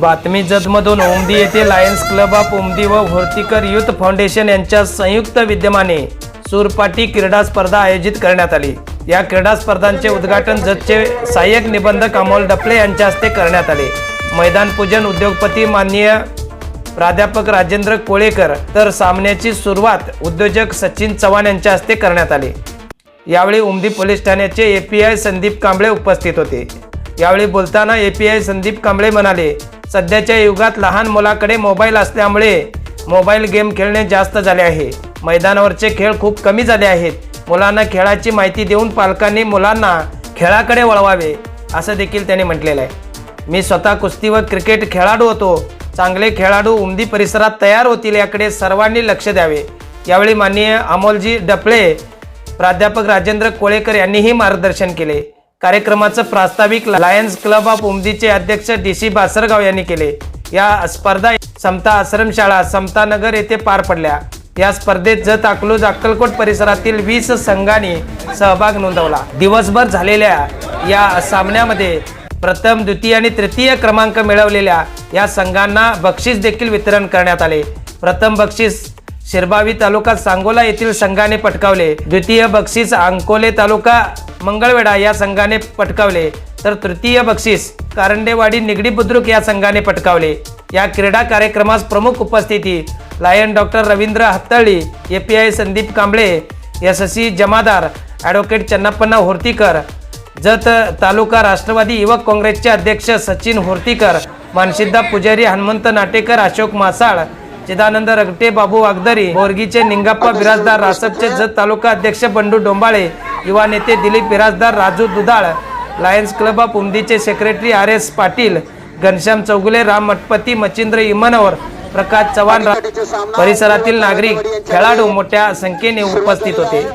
बातमी जतमधून ओमदी येथे Lions Club of ओमदी व होर्तीकर युथ फाउंडेशन यांच्या संयुक्त विद्यमाने सूरपाटी क्रीडा स्पर्धा आयोजित करण्यात आली. या क्रीडा स्पर्धांचे उद्घाटन जतचे सहाय्यक निबंधक अमोल डपले यांच्या हस्ते करण्यात आले. मैदान पूजन उद्योगपती माननीय प्राध्यापक राजेंद्र कोळेकर तर सामन्याची सुरुवात उद्योजक सचिन चव्हाण यांच्या हस्ते करण्यात आली. यावेळी उमदी पोलीस ठाण्याचे A P I Sandeep Kamble उपस्थित होते. यावेळी बोलताना A P I Sandeep Kamble म्हणाले सध्याच्या युगात लहान मुलाकडे मोबाईल असल्यामुळे मोबाईल गेम खेळणे जास्त झाले आहे. मैदानावरचे खेळ खूप कमी झाले आहेत. मुलांना खेळाची माहिती देऊन पालकांनी मुलांना खेळाकडे वळवावे असं देखील त्यांनी म्हटलेलं आहे. मी स्वतः कुस्ती व क्रिकेट खेळाडू होतो. चांगले खेळाडू उमदी परिसरात तयार होतील याकडे सर्वांनी लक्ष द्यावे. यावेळी माननीय अमोलजी डपळे प्राध्यापक राजेंद्र कोळेकर यांनीही मार्गदर्शन केले. कार्यक्रमाचं प्रास्ताविक लायन्स क्लब ऑफ उमदीचे अध्यक्ष डी सी बासरगाव यांनी केले. या स्पर्धा समता आश्रमशाळा समतानगर येथे पार पडल्या. या स्पर्धेत जत अकलूज अक्कलकोट परिसरातील वीस संघांनी सहभाग नोंदवला. दिवसभर झालेल्या या सामन्यामध्ये प्रथम द्वितीय आणि तृतीय क्रमांक मिळवलेल्या या संघांना बक्षीस देखील वितरण करण्यात आले. प्रथम बक्षीस शिरबावी तालुका सांगोला येथील संघाने पटकावले. द्वितीय बक्षीस अंकोले तालुका मंगळवेढा या संघाने पटकावले. तर तृतीय बक्षीस कारंडेवाडी निगडी बुद्रुक या संघाने पटकावले. या क्रीडा कार्यक्रमास प्रमुख उपस्थिती lion doctor Ravindra Hattali I Sandeep Kamble S C Jamadar advocate Channappanna Hortikar Jath taluka Rashtrawadi Yuvak काँग्रेसचे अध्यक्ष सचिन होर्तीकर मानसिद्धा पुजारी हनुमंत नाटेकर अशोक मासाळ चिदानंद रगटे बाबू वागदरी बोरगीचे निंगाप्पा बिराजदार रासपचे जत तालुका अध्यक्ष बंडू डोंबाळे युवा नेते Dilip Birajdar Raju Dudhal Lions Club of उमदीचे secretary R S Patil Ghanshyam Chougule Ram Mathpati Machhindra Imanwar Prakash Chavan परिसरातील नागरिक खेळाडू मोठ्या संख्येने उपस्थित होते?